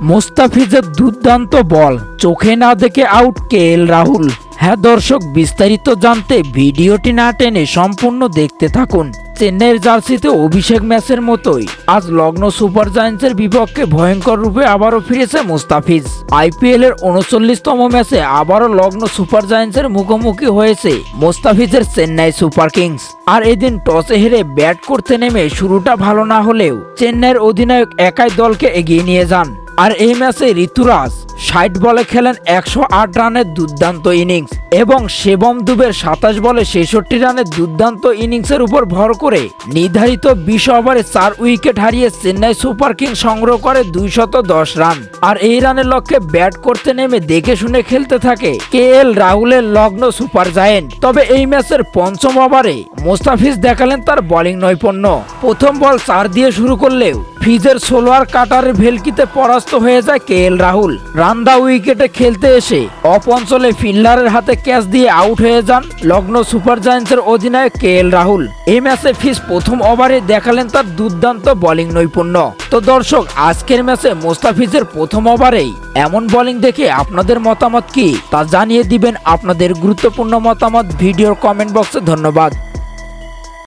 মোস্তাফিজের দুর্দান্ত বল। চোখে না দেখে আউট কে এল রাহুল। হ্যাঁ দর্শক, বিস্তারিত জানতে ভিডিওটি না টেনে সম্পূর্ণ দেখতে থাকুন। চেন্নাইয়ের জার্সিতে অভিষেক ম্যাচের মতোই। আজ লগ্ন সুপার জায়ান্টসের বিপক্ষে ভয়ঙ্কর রূপে আবারও ফিরেছে মুস্তাফিজ। আইপিএল এর উনচল্লিশতম ম্যাচে আবারও লগ্ন সুপার জায়ান্টসের মুখোমুখি হয়েছে মুস্তাফিজের চেন্নাই সুপার কিংস। আর এদিন টসে হেরে ব্যাট করতে নেমে শুরুটা ভালো না হলেও চেন্নাইয়ের অধিনায়ক একাই দলকে এগিয়ে নিয়ে যান। আর এই ম্যাচে ঋতুরাজ ষাট বলে খেলেন একশো আট রানের দুর্দান্ত ইনিংস এবং সেবম দুবের সাতাশ বলে ছেষট্টি রানের দুর্দান্ত ইনিংসের উপর ভর করে নির্ধারিত বিশ ওভারে চার উইকেট হারিয়ে চেন্নাই সুপার কিং সংগ্রহ করে দুইশত দশ রান। আর এই রানের লক্ষ্যে ব্যাট করতে নেমে দেখে শুনে খেলতে থাকে কে এল রাহুলের লগ্ন সুপার জায়েন্ট। তবে এই ম্যাচের পঞ্চম ওভারে মোস্তাফিজ দেখালেন তার বোলিং নৈপুণ্য। প্রথম বল চার দিয়ে শুরু করলেও ফিজের সোলোয়ার কাটারের ভেলকিতে পরাস্ত হয়ে যায় কে এল রাহুল। রান্দা উইকেটে খেলতে এসে অপ অঞ্চলে ফিল্ডারের হাতে ক্যাচ দিয়ে আউট হয়ে যান লগ্ন সুপার জায়ান্টসের অধিনায়ক কে এল রাহুল। এই ম্যাচে ফিজ প্রথম ওভারে দেখালেন তার দুর্দান্ত বোলিং নৈপুণ্য। তো দর্শক, আজকের ম্যাচে মোস্তাফিজের প্রথম ওভারেই এমন বোলিং দেখে আপনাদের মতামত কি? তা জানিয়ে দিবেন আপনাদের গুরুত্বপূর্ণ মতামত। ভিডিওর কমেন্ট বক্সে ধন্যবাদ।